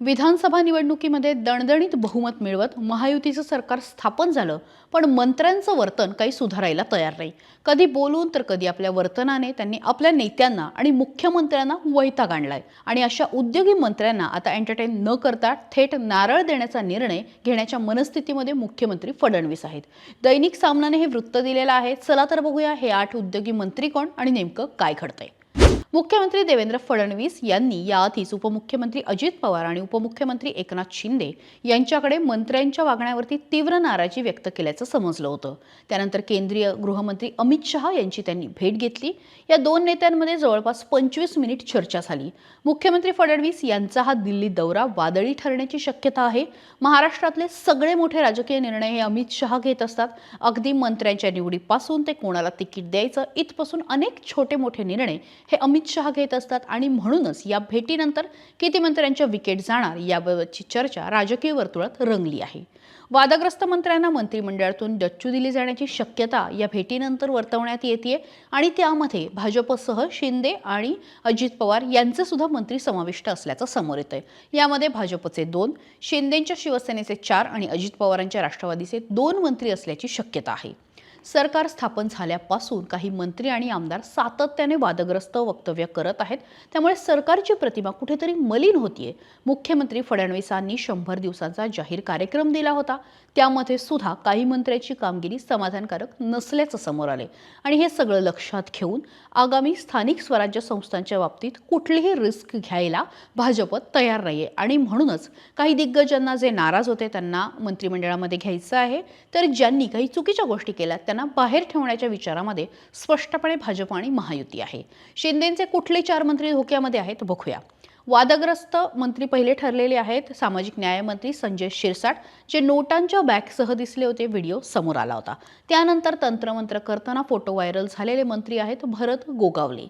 विधानसभा निवडणुकीमध्ये दणदणीत बहुमत मिळवत महायुतीचं सरकार स्थापन झालं पण मंत्र्यांचं वर्तन काही सुधारायला तयार नाही. कधी बोलून तर कधी आपल्या वर्तनाने त्यांनी आपल्या नेत्यांना आणि मुख्यमंत्र्यांना वैताग आणलाय. आणि अशा उद्योगी मंत्र्यांना आता एंटरटेन न करता थेट नारळ देण्याचा निर्णय घेण्याच्या मनस्थितीमध्ये मुख्यमंत्री फडणवीस आहेत. दैनिक सामनाने हे वृत्त दिलेलं आहे. चला तर बघूया हे आठ उद्योगी मंत्री कोण आणि नेमकं काय घडतंय. मुख्यमंत्री देवेंद्र फडणवीस यांनी याआधीच उपमुख्यमंत्री अजित पवार आणि उपमुख्यमंत्री एकनाथ शिंदे यांच्याकडे मंत्र्यांच्या वागण्यावरती तीव्र नाराजी व्यक्त केल्याचं समजलं होतं. त्यानंतर केंद्रीय गृहमंत्री अमित शहा यांची त्यांनी भेट घेतली. या दोन नेत्यांमध्ये जवळपास पंचवीस मिनिट चर्चा झाली. मुख्यमंत्री फडणवीस यांचा हा दिल्ली दौरा वादळी ठरण्याची शक्यता आहे. महाराष्ट्रातले सगळे मोठे राजकीय निर्णय हे अमित शहा घेत असतात. अगदी मंत्र्यांच्या निवडीपासून ते कोणाला तिकीट द्यायचं इथपासून अनेक छोटे मोठे निर्णय हे अमित शहा घेत असतात आणि म्हणूनच या भेटीनंतर किती मंत्र्यांच्या विकेट जाणार याबाबतची चर्चा राजकीय वर्तुळात रंगली आहे. वादग्रस्त मंत्र्यांना मंत्रिमंडळातून डच्चू दिली जाण्याची शक्यता या भेटीनंतर वर्तवण्यात येते आणि त्यामध्ये भाजपसह शिंदे आणि अजित पवार यांचे सुद्धा मंत्री समाविष्ट असल्याचं समोर येत आहे यामध्ये भाजपचे दोन शिंदेच्या शिवसेनेचे चार आणि अजित पवारांच्या राष्ट्रवादीचे दोन मंत्री असल्याची शक्यता आहे. सरकार स्थापन झाल्यापासून काही मंत्री आणि आमदार सातत्याने वादग्रस्त वक्तव्य करत आहेत. त्यामुळे सरकारची प्रतिमा कुठेतरी मलिन होतीये. मुख्यमंत्री फडणवीसांनी शंभर दिवसांचा जाहीर कार्यक्रम दिला होता. त्यामध्ये सुद्धा काही मंत्र्यांची कामगिरी समाधानकारक नसल्याचं समोर आले आणि हे सगळं लक्षात घेऊन आगामी स्थानिक स्वराज्य संस्थांच्या बाबतीत कुठलीही रिस्क घ्यायला भाजप तयार नाहीये. आणि म्हणूनच काही दिग्गजांना जे नाराज होते त्यांना मंत्रिमंडळामध्ये घ्यायचं आहे. तर ज्यांनी काही चुकीच्या गोष्टी केल्या त्यांना बाहेर ठेवण्याच्या विचारामध्ये स्पष्टपणे भाजप आणि महायुती आहे. शिंदेचे कुठले चार मंत्री धोक्यामध्ये आहेत बघूया. वादग्रस्त मंत्री पहिले ठरलेले आहेत. सामाजिक न्यायमंत्री संजय शिरसाट जे नोटांच्या बॅगसह दिसले होते व्हिडिओ समोर आला होता. त्यानंतर तंत्रमंत्र करताना फोटो व्हायरल झालेले मंत्री आहेत भरत गोगावले.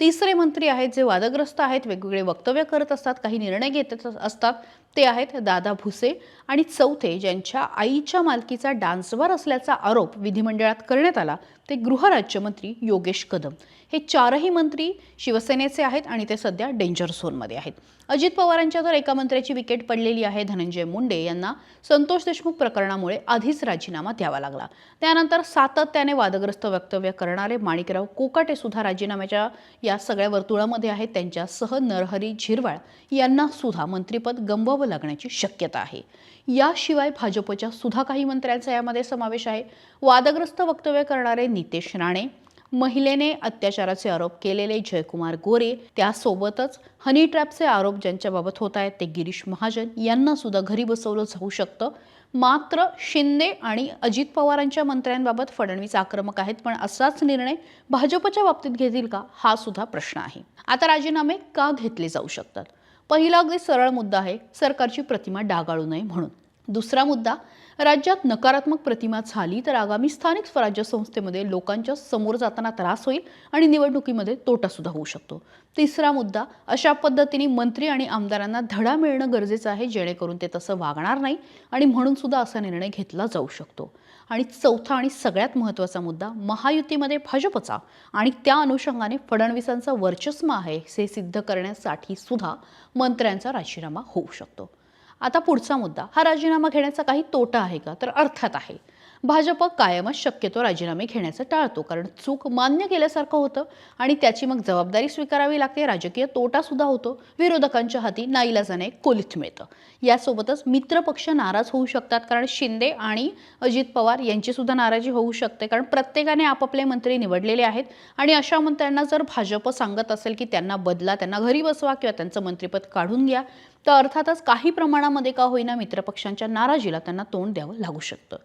तिसरे मंत्री आहेत जे वादग्रस्त आहेत वेगवेगळे वक्तव्य करत असतात काही निर्णय घेत असतात ते आहेत दादा भुसे आणि चौथे ज्यांच्या आईच्या मालकीचा डान्सवर असल्याचा आरोप विधिमंडळात करण्यात आला ते गृहराज्यमंत्री योगेश कदम. हे चारही मंत्री शिवसेनेचे आहेत आणि ते सध्या डेंजर झोनमध्ये आहेत. अजित पवारांच्या तर एका मंत्र्याची विकेट पडलेली आहे धनंजय मुंडे यांना संतोष देशमुख प्रकरणामुळे आधीच राजीनामा द्यावा लागला. त्यानंतर सातत्याने वादग्रस्त वक्तव्य करणारे माणिकराव कोकाटे सुद्धा राजीनाम्याच्या या सगळ्या वर्तुळामध्ये आहेत त्यांच्यासह नरहरी झिरवाळ यांना सुद्धा मंत्रिपद गमवावं लागण्याची शक्यता आहे. याशिवाय भाजपच्या सुद्धा काही मंत्र्यांचा यामध्ये समावेश आहे. वादग्रस्त वक्तव्य करणारे नितेश राणे महिलेने अत्याचाराचे आरोप केलेले जयकुमार गोरे त्यासोबतच हनी ट्रॅपचे आरोप ज्यांच्याबाबत होत आहेत ते गिरीश महाजन यांना सुद्धा घरी बसवलं जाऊ शकतं. मात्र शिंदे आणि अजित पवारांच्या मंत्र्यांबाबत फडणवीस आक्रमक आहेत पण असाच निर्णय भाजपच्या बाबतीत घेतील का हा सुद्धा प्रश्न आहे. आता राजीनामे का घेतले जाऊ शकतात? पहिला अगदी सरळ मुद्दा आहे सरकारची प्रतिमा डागाळू नये म्हणून. दुसरा मुद्दा राज्यात नकारात्मक प्रतिमा झाली तर आगामी स्थानिक स्वराज्य संस्थेमध्ये लोकांच्या समोर जाताना त्रास होईल आणि निवडणुकीमध्ये तोटा सुद्धा होऊ शकतो. तिसरा मुद्दा अशा पद्धतीने मंत्री आणि आमदारांना धडा मिळणं गरजेचं आहे जेणेकरून ते तसं वागणार नाही आणि म्हणून सुद्धा असा निर्णय घेतला जाऊ शकतो. आणि चौथा आणि सगळ्यात महत्त्वाचा मुद्दा महायुतीमध्ये भाजपचा आणि त्या अनुषंगाने फडणवीसांचा वर्चस्व आहे हे सिद्ध करण्यासाठी सुद्धा मंत्र्यांचा राजीनामा होऊ शकतो. आता पुढचा मुद्दा हा राजीनामा घेण्याचा काही तोटा आहे का? तर अर्थात आहे. भाजप कायमच शक्यतो राजीनामे घेण्याचं टाळतो. कारण चूक मान्य केल्यासारखं होतं आणि त्याची मग जबाबदारी स्वीकारावी लागते. राजकीय तोटा सुद्धा होतो. विरोधकांच्या हाती नाईलाजाने कोलित मिळतं. यासोबतच मित्रपक्ष नाराज होऊ शकतात. कारण शिंदे आणि अजित पवार यांची सुद्धा नाराजी होऊ शकते. कारण प्रत्येकाने आपापले मंत्री निवडलेले आहेत. आणि अशा मंत्र्यांना जर भाजप सांगत असेल की त्यांना बदला त्यांना घरी बसवा किंवा त्यांचं मंत्रिपद काढून घ्या तर अर्थातच काही प्रमाणामध्ये का होईना मित्रपक्षांच्या नाराजीला त्यांना तोंड द्यावं लागू शकतं.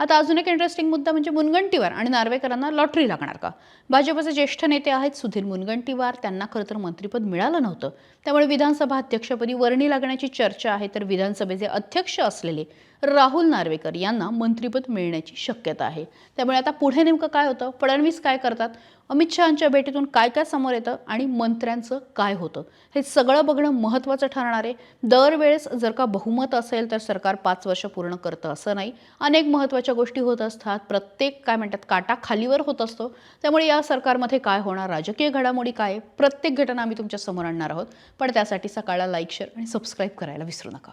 आता अजून एक इंटरेस्टिंग मुद्दा म्हणजे मुनगंटीवार आणि नार्वेकरांना लॉटरी लागणार का? भाजपचे ज्येष्ठ नेते आहेत सुधीर मुनगंटीवार. त्यांना खरं तर मंत्रिपद मिळालं नव्हतं. त्यामुळे विधानसभा अध्यक्षपदी वर्णी लागण्याची चर्चा आहे तर विधानसभेचे अध्यक्ष असलेले राहुल नार्वेकर यांना मंत्रिपद मिळण्याची शक्यता आहे. त्यामुळे आता पुढे नेमकं काय होतं? फडणवीस काय करतात? अमित शहाच्या भेटीतून काय काय समोर येतं? आणि मंत्र्यांचं काय होतं? हे सगळं बघणं महत्त्वाचं ठरणार आहे. दरवेळेस जर का बहुमत असेल तर सरकार पाच वर्ष पूर्ण करतं असं नाही. अनेक महत्त्वाच्या गोष्टी होत असतात. प्रत्येक काय म्हणतात? काटा खालीवर होत असतो. त्यामुळे या सरकारमध्ये काय होणार? राजकीय घडामोडी काय आहे, प्रत्येक घटना आम्ही तुमच्यासमोर आणणार आहोत. पण त्यासाठी सकाळला लाईक शेअर आणि सबस्क्राईब करायला विसरू नका.